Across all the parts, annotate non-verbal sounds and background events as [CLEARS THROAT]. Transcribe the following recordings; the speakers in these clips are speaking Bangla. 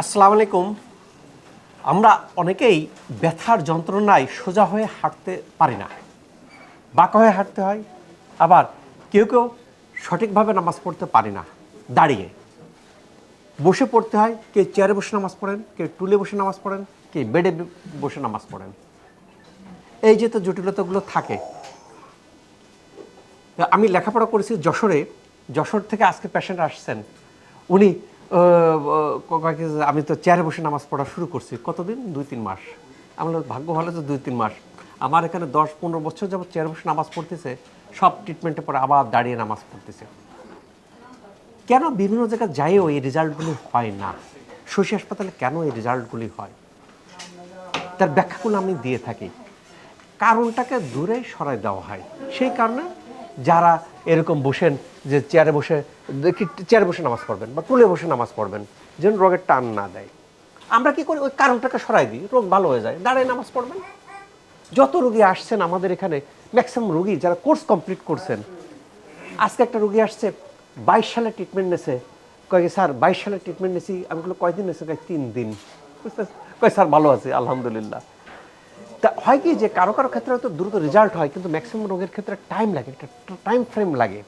আসসালামু আলাইকুম। আমরা অনেকেই ব্যথার যন্ত্রণায় সোজা হয়ে হাঁটতে পারি না। বাঁকা হয়ে হাঁটতে হয়, আবার কেউ কেউ সঠিকভাবে নামাজ পড়তে পারি না, দাঁড়িয়ে। বসে পড়তে হয় কেউ চেয়ারে বসে নামাজ পড়েন কেউ টুলে বসে নামাজ পড়েন কেউ বেডে বসে নামাজ পড়েন। এই যে তো জটিলতাগুলো থাকে। আমি লেখাপড়া করেছি যশোরে, যশোর থেকে আজকে পেশেন্ট আসছেন। উনি আমি তো চেয়ারে বসে নামাজ পড়া শুরু করছি। কতদিন? দুই, তিন মাস। আমার ভাগ্য ভালো তো দুই, তিন মাস। আমার এখানে দশ, পনেরো বছর যাবত চেয়ারে বসে নামাজ পড়তেছে, সব ট্রিটমেন্টের পরে আবার দাঁড়িয়ে নামাজ পড়তেছে। কেন বিভিন্ন জায়গায় যাইও এই রেজাল্টগুলি হয় না? শশী হাসপাতালে কেন এই রেজাল্টগুলি হয়? তার ব্যাখ্যাগুলো আমি দিয়ে থাকি। কারণটাকে দূরে সরাই দেওয়া হয়। সেই কারণে যারা এরকম বসেন যে চেয়ারে বসে চেয়ারে বসে নামাজ পড়বেন বা টুলে বসে নামাজ পড়বেন যেন রোগের টান না দেয়। আমরা কি করি? ওই কারণটাকে সরাই দিই রোগ ভালো হয়ে যায় দাঁড়ায় নামাজ পড়বেন। যত রুগী আসছেন আমাদের এখানে ম্যাক্সিমাম রুগী যারা কোর্স কমপ্লিট করছেন আজকে একটা রুগী আসছে বাইশ সালে ট্রিটমেন্ট নেছে। কয় কি, স্যার বাইশ সালে ট্রিটমেন্ট নিয়েছি আমি বলল কয়দিন নেছে? কয় তিন দিন। বুঝতে কয় স্যার ভালো আছে আলহামদুলিল্লাহ। তা হয় কি যে কারও কারও ক্ষেত্রে হয়তো দ্রুত রেজাল্ট হয়, কিন্তু ম্যাক্সিমাম রোগের ক্ষেত্রে টাইম লাগে, একটা টাইম ফ্রেম লাগে।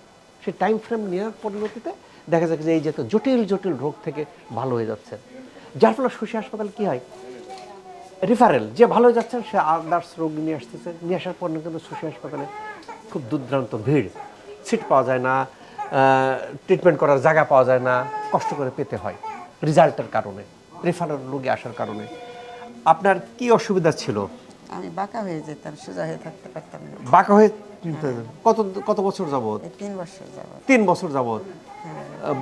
সেই টাইম ফ্রেম নেওয়ার পরিণতিতে দেখা যাচ্ছে যে এই যে জটিল জটিল রোগ থেকে ভালো হয়ে যাচ্ছে। যার ফলে শশী হাসপাতাল কি হয়? রিফারেল যে ভালো হয়ে যাচ্ছেন সে আদার্স রোগ নিয়ে আসতেছে। নিয়ে আসার পর কিন্তু শশী হাসপাতালে খুব দুর্দান্ত ভিড়। সিট পাওয়া যায় না ট্রিটমেন্ট করার জায়গা পাওয়া যায় না, কষ্ট করে পেতে হয় রেজাল্টের কারণে রেফারেল রোগী আসার কারণে। আপনার কি অসুবিধা ছিল? আমি বাঁকা হয়ে যেতাম সোজা হয়ে থাকতে পারতাম না। বাঁকা হয়ে কত কত বছর যাবত এই তিন বছর যাবত তিন বছর যাবত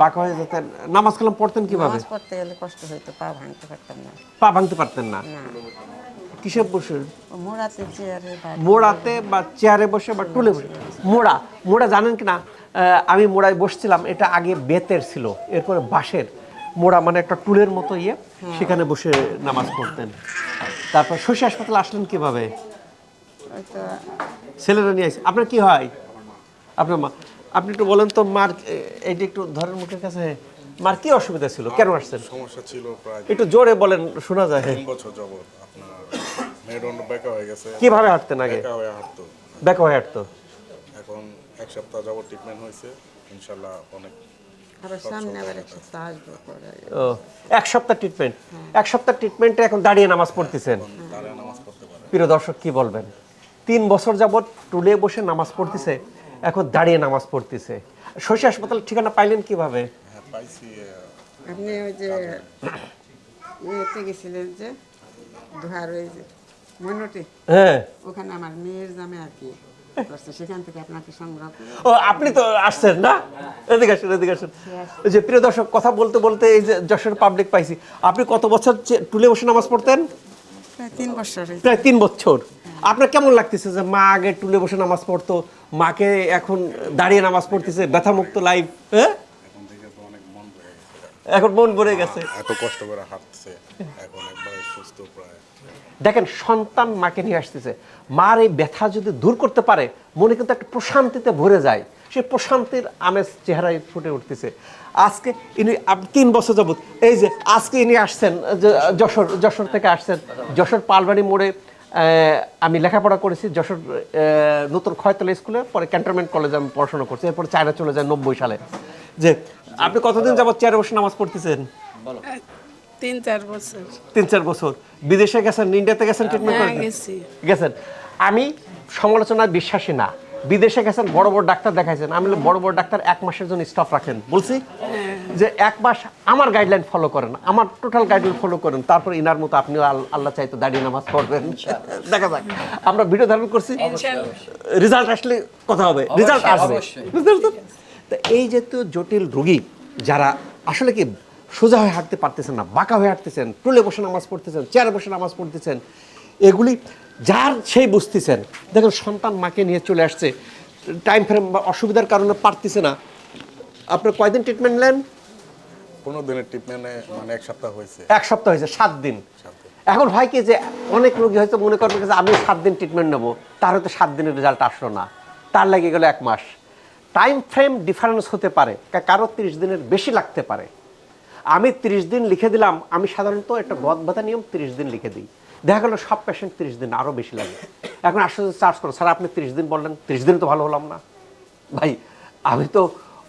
বাঁকা হয়ে যেতেন। নামাজ কালাম পড়তেন কীভাবে? নামাজ পড়তে গেলে কষ্ট হইতো পা ভাঙতে পারতাম না। পা ভাঙতে পারতেন না? না। কিসে বসে? ও মোড়াতে চেয়ারে বা মোড়াতে বা চেয়ারে বসে বা টুলে বসে? মোড়া। মোড়া জানেন কি না? আহ, আমি মোড়ায় বসছিলাম এটা আগে বেতের ছিল এরপরে বাঁশের। মোড়া মানে একটা টুলের মতো ইয়ে সেখানে বসে নামাজ পড়তেন। তারপর শশী হাসপাতাল আসলেন কীভাবে? ছেলেরা নিয়ে আসে। আপনার কি হয়? আপনার মা আপনি একটু বলেন তো মার এইটা একটু ধরেন মুখের কাছে মার কি অসুবিধা ছিল? কেন আসছেন? সমস্যা ছিল প্রায় একটু জোরে বলেন শোনা যায়। তিন বছর যাবত আপনার মেরুদণ্ড বেঁকা হয়ে গেছে। কীভাবে হাঁটতেন আগে? বেঁকা হয়ে হাঁটতো। ব্যাক হয়ে হাঁটতো? এখন এক সপ্তাহ যাবত ট্রিটমেন্ট হয়েছে। ইনশাল্লাহ অনেক আবার সামনে আবার এক সপ্তাহ আসব ও এক সপ্তাহ ট্রিটমেন্ট এক সপ্তাহ ট্রিটমেন্টে এখন দাঁড়িয়ে নামাজ পড়তেছেন। প্রিয় দর্শক কি বলবেন? তিন বছর যাবৎ টুলে বসে নামাজ পড়তেছে এখন দাঁড়িয়ে নামাজ পড়তেছে। শশী হাসপাতাল ঠিকানা পাইলেন কীভাবে? হ্যাঁ আপনি ওই যে ইয়েতে গেছিলেন যে দুহার ওই যে মনোটি? হ্যাঁ। ওখানে আমার মেয়ের জামে আর কি। সেখান থেকে আপনাকে সংগ্রহ ও আপনি তো আসছেন না? এদিকে আসেন এদিকে আসেন। যে প্রিয় দর্শক কথা বলতে বলতে এই যে যশোর পাবলিক পাইছি। আপনি কত বছর টুলে বসে নামাজ পড়তেন? প্রায় তিন বছর প্রায় তিন বছর। আপনার কেমন লাগতেছে যে মা আগে টুলে বসে নামাজ পড়তো মাকে এখন দাঁড়িয়ে নামাজ পড়তেছে ব্যথামুক্ত লাইফ হ্যাঁ? এখন মন ভরে গেছে। এত কষ্ট করে হাঁটছে এখন একবারে সুস্থ প্রায়। দেখেন সন্তান মাকে নিয়ে আসতেছে। মার এই ব্যথা যদি দূর করতে পারে মনে কিন্তু একটা প্রশান্তিতে ভরে যায়। সে প্রশান্তির আমেজ চেহারায় ফুটে উঠতেছে। আজকে ইনি তিন বছর যাবত এই যে আজকে ইনি আসছেন যশোর যশোর থেকে আসছেন যশোর পালবাড়ি মোড়ে আহ, আমি লেখাপড়া করেছি যশোর আহ, নতুন খয়তলা স্কুলে পরে ক্যান্টনমেন্ট কলেজে আমি পড়াশোনা করছি এরপরে চায়না চলে যায় নব্বই সালে। যে আপনি কতদিন যাবত চেয়ারে বসে নামাজ পড়তেছেন? তিন চার বছর। তিন চার বছর। বিদেশে গেছেন ইন্ডিয়াতে গেছেন ট্রিটমেন্ট হ্যাঁ গেছেন। আমি সমালোচনায় বিশ্বাসী না। বিদেশে গেছেন বড় বড় ডাক্তার দেখাইছেন। আমি বড় বড় ডাক্তার এক মাসের জন্য স্টপ রাখেন। বলছি যে এক মাস আমার গাইডলাইন ফলো করেন। আমার টোটাল গাইডলাইন ফলো করেন। তারপর ইনার মতো আপনিও আল- আল্লাহ চাইতে দাঁড়িয়ে নামাজ পড়বেন। দেখা যাক। আমরা ভিডিও ধারণ করছি। রেজাল্ট আসলে কথা হবে। রেজাল্ট আসবে? তা এই যে তো জটিল রোগী যারা আসলে কি সোজা হয়ে হাঁটতে পারতেছেন না বাঁকা হয়ে হাঁটতেছেন টুলে বসে নামাজ পড়তেছেন চেয়ারে বসে নামাজ পড়তেছেন এগুলি যার সেই বুঝতেছেন দেখেন সন্তান মাকে নিয়ে চলে আসছে টাইম ফ্রেম বা অসুবিধার কারণে পারতেছে না। আপনার কয়দিন ট্রিটমেন্ট নেন? পনেরো দিনের ট্রিটমেন্টে মানে এক সপ্তাহ হয়েছে। এক সপ্তাহ হয়েছে সাত দিন। এখন হয় কি যে অনেক রোগী হয়তো মনে করবে যে আমি সাত দিন ট্রিটমেন্ট নেব তার হয়তো সাত দিনের রেজাল্ট আসলো না তার লেগে গেলো এক মাস। টাইম ফ্রেম ডিফারেন্স হতে পারে। কারও তিরিশ দিনের বেশি লাগতে পারে। আমি তিরিশ দিন লিখে দিলাম, আমি সাধারণত একটা গদ ব্যথা নিয়ম তিরিশ দিন লিখে দিই। দেখা গেল সব পেশেন্ট তিরিশ দিন আরও বেশি লাগে। এখন আসলে চার্জ করো, স্যার, আপনি তিরিশ দিন বললেন, তিরিশ দিন তো ভালো হলাম না। ভাই, আমি তো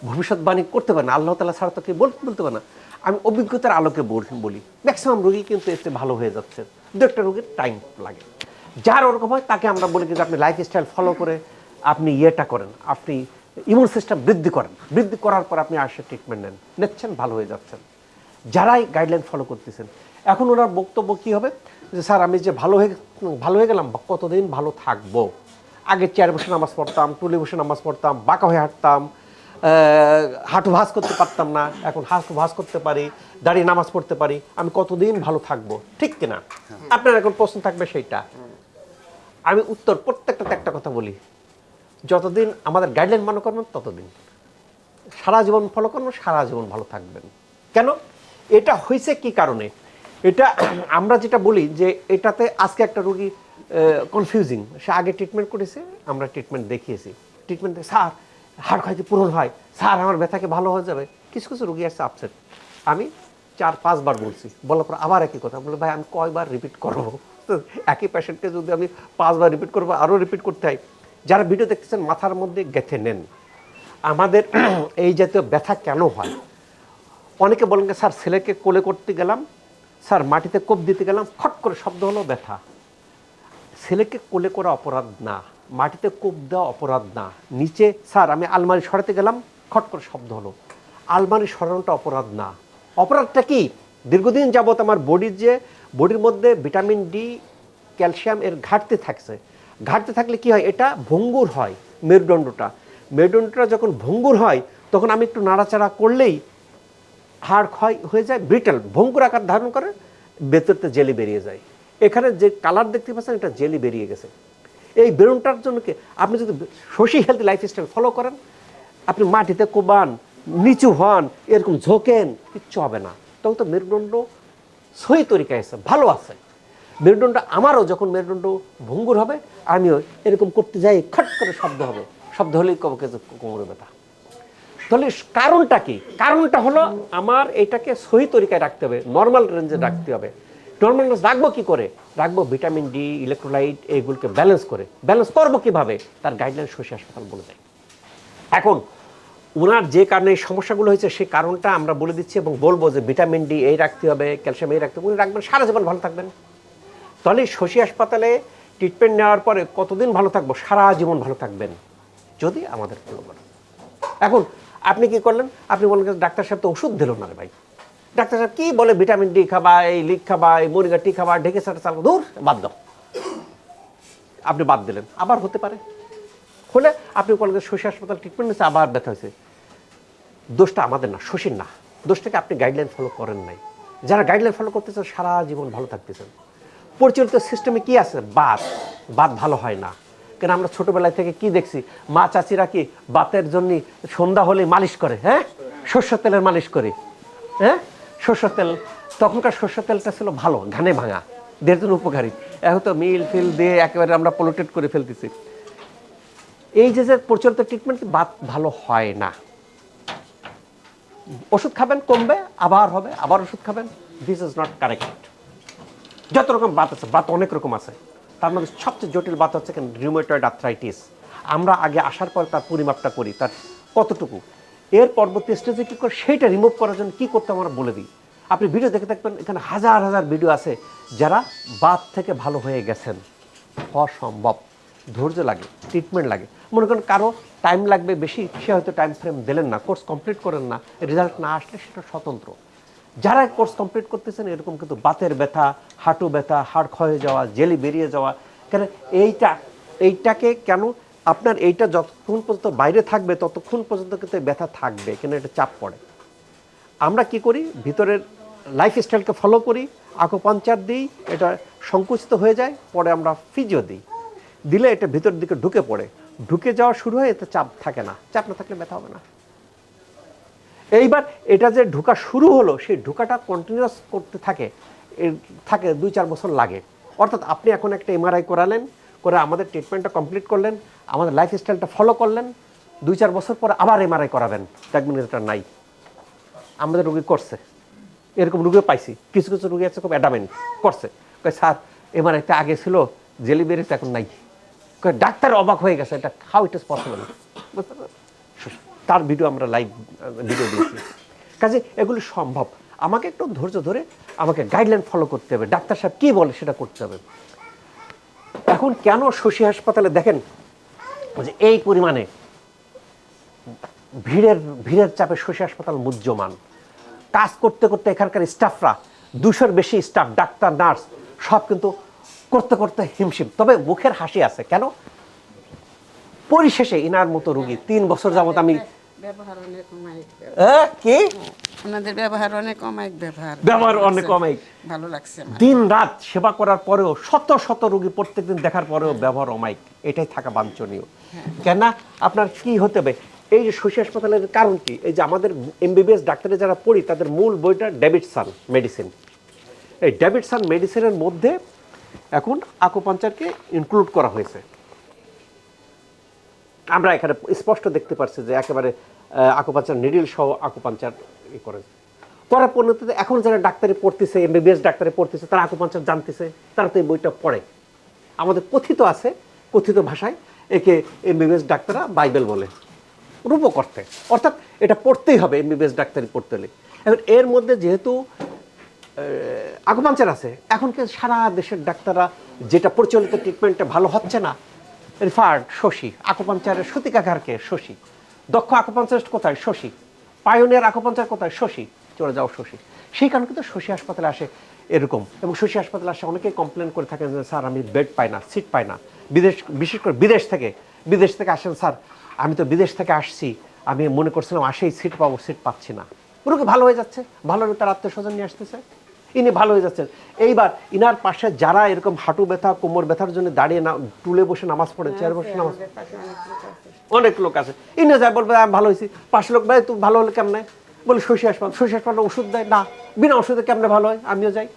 ভবিষ্যৎবাণী করতে পারি না, আল্লাহ তালা ছাড়া তো কেউ বলতে পারে না। আমি অভিজ্ঞতার আলোকে বলি ম্যাক্সিমাম রুগী কিন্তু এতে ভালো হয়ে যাচ্ছে। দু একটা রোগীর টাইম লাগে। যার ওরকম হয় তাকে আমরা বলি কিন্তু আপনি লাইফ স্টাইল ফলো করে আপনি ইয়েটা করেন। আপনি ইমিউন সিস্টেম বৃদ্ধি করেন। বৃদ্ধি করার পর আপনি আসে ট্রিটমেন্ট নেন। নিচ্ছেন, ভালো হয়ে যাচ্ছেন। যারাই গাইডলাইন ফলো করতেছেন, এখন ওনার বক্তব্য কী হবে? যে, স্যার, আমি যে ভালো হয়ে ভালো হয়ে গেলাম কতদিন ভালো থাকব? আগে চেয়ার বসে নামাজ পড়তাম, টুলে বসে নামাজ পড়তাম, বাঁকা হয়ে হাঁটতাম হাঁটু ভাঁজ করতে পারতাম না, এখন হাঁটু ভাঁজ করতে পারি, দাঁড়িয়ে নামাজ পড়তে পারি, আমি কতদিন ভালো থাকব? ঠিক কিনা? আপনার এখন প্রশ্ন থাকবে সেইটা। আমি উত্তর প্রত্যেকটাতে একটা কথা বলি। যতদিন আমাদের গাইডলাইন মনে করবেন, ততদিন। সারা জীবন ফলো করবেন, সারা জীবন ভালো থাকবেন। কেন? এটা হয়েছে কি কারণে? এটা আমরা যেটা বলি যে এটাতে আজকে একটা রুগী কনফিউজিং সে আগে ট্রিটমেন্ট করেছে, আমরা ট্রিটমেন্ট দেখিয়েছি। ট্রিটমেন্ট স্যার, হাড় খাইতে পূরণ হয়। স্যার, আমার ব্যথাকে ভালো হয়ে যাবে। কিছু কিছু রুগী আসছে আপসেট আমি চার পাঁচবার বলছি। বলার পর আবার একই কথা। বলে, ভাই, আমি কয়বার রিপিট করব? একই পেশেন্টকে যদি আমি পাঁচবার রিপিট করব, আরও রিপিট করতে হয়। যারা ভিডিও দেখতেছেন, মাথার মধ্যে গেঁথে নেন। আমাদের [CLEARS THROAT] এই জাতীয় ব্যথা কেন হয়? অনেকে বলেন স্যার, ছেলেকে কোলে করতে গেলাম, স্যার, মাটিতে কোপ দিতে গেলাম খট করে শব্দ হলো, ব্যথা। ছেলেকে কোলে করা অপরাধ না, মাটিতে কোপ দেওয়া অপরাধ না। নিচে, স্যার, আমি আলমারি সরাতে গেলাম খট করে শব্দ হলো। আলমারি সরানোটা অপরাধ না। অপরাধটা কি? দীর্ঘদিন যাবত আমার বডির যে, বডির মধ্যে ভিটামিন ডি, ক্যালসিয়াম এর ঘাটতি থাকছে। ঘাটতি থাকলে কি হয়? এটা ভঙ্গুর হয়, মেরুদণ্ডটা। মেরুদণ্ডটা যখন ভঙ্গুর হয়, তখন আমি একটু নাড়াচাড়া করলেই হাড় ক্ষয় হয়ে যায় ব্রিটেল ভঙ্গুর আকার ধারণ করে, ভেতরতে জেলি বেরিয়ে যায়। এখানে যে কালার দেখতে পাচ্ছেন, এটা জেলি বেরিয়ে গেছে। এই বেরুনটার জন্য কি, আপনি যদি শশী হেলদি লাইফস্টাইল ফলো করেন, আপনি মাটিতে কোবান, নিচু হন, এরকম ঝোঁকেন, কিচ্ছু হবে না। তখন তো মেরুদণ্ড সই তরিকায় আছে ভালো আছে। মেরুদণ্ড আমারও যখন মেরুদণ্ড ভঙ্গুর হবে, আমিও এরকম করতে যাই, খট করে শব্দ হবে। শব্দ হলেই কবকে কোমরে ব্যথা তাহলে কারণটা কি? কারণটা হলো আমার এটাকে সহি তরিকায় রাখতে হবে নর্মাল রেঞ্জে রাখতে হবে। নর্মাল রেঞ্জ রাখব কি করে? রাখব ভিটামিন ডি ইলেকট্রোলাইট এইগুলোকে ব্যালেন্স করে। ব্যালেন্স করব কীভাবে? তার গাইডলাইন শশী হাসপাতাল বলে দেয়। এখন ওনার যে কারণে এই সমস্যাগুলো হয়েছে, সেই কারণটা আমরা বলে দিচ্ছি এবং বলব যে ভিটামিন ডি এই রাখতে হবে ক্যালসিয়াম এই রাখতে হবে। উনি রাখবেন, সারা জীবন ভালো থাকবেন। তাহলে শশী হাসপাতালে ট্রিটমেন্ট নেওয়ার পরে কতদিন ভালো থাকব? সারা জীবন ভালো থাকবেন, যদি আমাদের ফলো করেন এখন আপনি কি করলেন? আপনি বললেন ডাক্তার সাহেব তো ওষুধ দিল না রে ভাই। ডাক্তার সাহেব কি বলে? ভিটামিন ডি খাবা, এই লিক খাবা, এই মরিগা টি খাবা ঢেকে সাটা চাল দূর বাদ দাও। আপনি বাদ দিলেন, আবার হতে পারে। হলে আপনি বলেন শশী হাসপাতাল ট্রিটমেন্ট নিচ্ছে আবার ব্যথা হয়েছে। দোষটা আমাদের না, শশীর না। দোষটাকে আপনি গাইডলাইন ফলো করেন নাই। যারা গাইডলাইন ফলো করতেছেন, সারা জীবন ভালো থাকতেছেন। পরিচালিত সিস্টেমে কি আছে? বাত। বাত ভালো হয় না। কেন আমরা ছোটবেলায় থেকে কি দেখছি? মা চাচিরা কি বাতের জন্য সন্ধ্যা হলে মালিশ করে হ্যাঁ? সর্ষের তেলের মালিশ করে হ্যাঁ? সর্ষের তেল, তখনকার সর্ষের তেলটা ছিল ভালো, ঘানে ভাঙা দেহের জন্য উপকারী। এখন তো মিল ফিল দিয়ে একেবারে আমরা পলিউটেড করে ফেলতেছি। এই যে যে প্রচলিত ট্রিটমেন্ট বাত ভালো হয় না। ওষুধ খাবেন, কমবে, আবার হবে, আবার ওষুধ খাবেন দিস ইজ নট কারেক্ট যত রকম বাত আছে, বাত অনেক রকম আছে। তার মধ্যে সবচেয়ে জটিল বাত হচ্ছে রিউমেটয়েড আর্থ্রাইটিস আমরা আগে আসার পর তার পরিমাপটা করি, তার কতটুকু। এর পরবর্তী স্টেজে কী করে, সেইটা রিমুভ করার জন্য কী করতে আমরা বলে দিই। আপনি ভিডিও দেখে থাকবেন, এখানে হাজার হাজার ভিডিও আছে যারা বাত থেকে ভালো হয়ে গেছেন। হওয়া অসম্ভব। ধৈর্য লাগে ট্রিটমেন্ট লাগে। মনে করেন কারও টাইম লাগবে বেশি, সে হয়তো টাইম ফ্রেম দিলেন না কোর্স কমপ্লিট করেন না রেজাল্ট না আসলে সেটা স্বতন্ত্র। যারা কোর্স কমপ্লিট করতেছেন, এরকম কিন্তু বাতের ব্যথা, হাঁটু ব্যথা, হাড় ক্ষয়ে যাওয়া, জেলি বেরিয়ে যাওয়া, কেন এইটা, এইটাকে কেন আপনার এইটা যতক্ষণ পর্যন্ত বাইরে থাকবে, ততক্ষণ পর্যন্ত কিন্তু ব্যথা থাকবে, কেন এটা চাপ পড়ে। আমরা কি করি? ভিতরের লাইফ স্টাইলকে ফলো করি আকুপাঞ্চার দিই, এটা সংকুচিত হয়ে যায়, পরে আমরা ফিজিও দিই। দিলে এটা ভিতর দিকে ঢুকে পড়ে। ঢুকে যাওয়া শুরু হয়, এতে চাপ থাকে না। চাপ না থাকলে ব্যথা হবে না। এইবার এটা যে ঢোকা শুরু হলো, সেই ঢোকাটা কন্টিনিউয়াস করতে থাকে থাকে দুই চার বছর লাগে। অর্থাৎ আপনি এখন একটা এমআরআই করালেন, করে আমাদের ট্রিটমেন্টটা কমপ্লিট করলেন, আমাদের লাইফ স্টাইলটা ফলো করলেন, দুই চার বছর পর আবার এমআরআই করাবেন। দেখবেন এটা নাই। আমাদের রুগী করছে। এরকম রুগীও পাইছি। কিছু কিছু রুগী আছে খুব অ্যাডামেন্ট করছে। কয়, স্যার একটা আগে ছিল, জেলি বেরিতে এখন নাই। ডাক্তার অবাক হয়ে গেছে, এটা হাউ ইট ইস পসিবল তার ভিডিও আমরা লাইভ ভিডিও দিয়েছি। কাজে এগুলো সম্ভব। আমাকে একটু ধৈর্য ধরে আমাকে গাইডলাইন ফলো করতে হবে। ডাক্তার সাহেব কী বলে সেটা করতে হবে। এখন কেন শশী হাসপাতালে দেখেন যে এই পরিমাণে ভিড়ের ভিড়ের চাপে শশী হাসপাতাল মুহ্যমান। কাজ করতে করতে এখানকার স্টাফরা দুশোর বেশি স্টাফ ডাক্তার নার্স সব কিন্তু করতে করতে হিমশিম। তবে মুখের হাসি আছে। কেন? পরিশেষে ইনার মতো রুগী, তিন বছর যাবত আমি ব্যবহার অনেক অমায়িক আহ, কি? ওনাদের ব্যবহার অনেক অমায়িক ব্যবহার। ব্যবহার অনেক অমায়িক। ভালো লাগছে দিন রাত সেবা করার পরেও শত শত রোগী প্রত্যেকদিন দেখার পরেও ব্যবহার এটাই থাকা বাঞ্ছনীয়। কেননা আপনার কি হতে হবে? এই যে শশী হাসপাতালের কারণ কি? এই যে আমাদের এমবিবিএস ডাক্তারে যারা পড়ি তাদের মূল বইটা ডেভিডসান মেডিসিন। এই ডেভিডসান মেডিসিনের মধ্যে এখন আকুপাঞ্চারকে ইনক্লুড করা হয়েছে। আমরা এখানে স্পষ্ট দেখতে পাচ্ছি যে একেবারে আকুপাঞ্চার নিডিল সহ আকুপাঞ্চার ই করে করার পরিণতিতে এখন যারা ডাক্তারি পড়তেছে এমবিবিএস ডাক্তারি পড়তেছে, তারা আকুপাঞ্চার জানতেছে, তারা তো এই বইটা পড়ে। আমাদের কথিত আছে, কথিত ভাষায় একে এমবিবিএস ডাক্তাররা বাইবেল বলে, রূপকর্তে। অর্থাৎ এটা পড়তেই হবে এমবিবিএস ডাক্তারি পড়তে হলে। এখন এর মধ্যে যেহেতু আকুপাঞ্চার আছে, এখন কি সারা দেশের ডাক্তাররা যেটা প্রচলিত ট্রিটমেন্টে ভালো হচ্ছে না রিফার্ড শশী, আকুপাঞ্চারের সতিকাঘারকে শশী। দক্ষ আকুপাঞ্চারিস্ট কোথায়? শশী। পায়োনিয়ার আকুপাঞ্চার কোথায়? শশী। চলে যাও শশী। সেই কারণে কিন্তু শশী হাসপাতালে আসে এরকম। এবং শশী হাসপাতালে আসে অনেকেই কমপ্লেন করে থাকেন যে, স্যার, আমি বেড পাই না সিট পাই না। বিদেশ, বিশেষ করে বিদেশ থেকে বিদেশ থেকে আসেন, স্যার, আমি তো বিদেশ থেকে আসছি। আমি মনে করছিলাম, আসেই সিট পাবো সিট পাচ্ছি না। রোগী ভালো হয়ে যাচ্ছে? ভালো হয়ে তার আত্মীয় স্বজন নিয়ে আসতেছে? ইনি ভালো হয়ে যাচ্ছেন। এইবার ইনার পাশে যারা এরকম হাঁটু ব্যথা, কোমর ব্যথার জন্য দাঁড়িয়ে না, টুলে বসে নামাজ পড়ে চেয়ারে বসে নামাজ অনেক লোক আছে। ইনি যায় বলবে, আমি ভালো হয়েছি। পাশে লোক, ভাই তুই ভালো হলে কেমনে? বলে, শশী হাসপাতাল শশী হাসপাতাল ওষুধ দেয়, না, বিনা ওষুধে কেমনে ভালো হয়? আমিও যাই।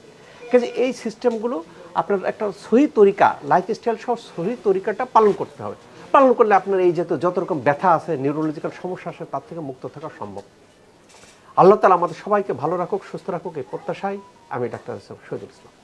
কাজে এই সিস্টেমগুলো আপনার একটা সহি তরিকা লাইফ স্টাইল সহ সহি তরিকাটা পালন করতে হবে। পালন করলে আপনার এই যত যত রকম ব্যথা আছে নিউরোলজিক্যাল সমস্যা আছে, তার থেকে মুক্ত থাকা সম্ভব। আল্লাহ তালা আমাদের সবাইকে ভালো রাখুক সুস্থ রাখুক এই প্রত্যাশায় আমি ডাক্তার শহীদুল ইসলাম।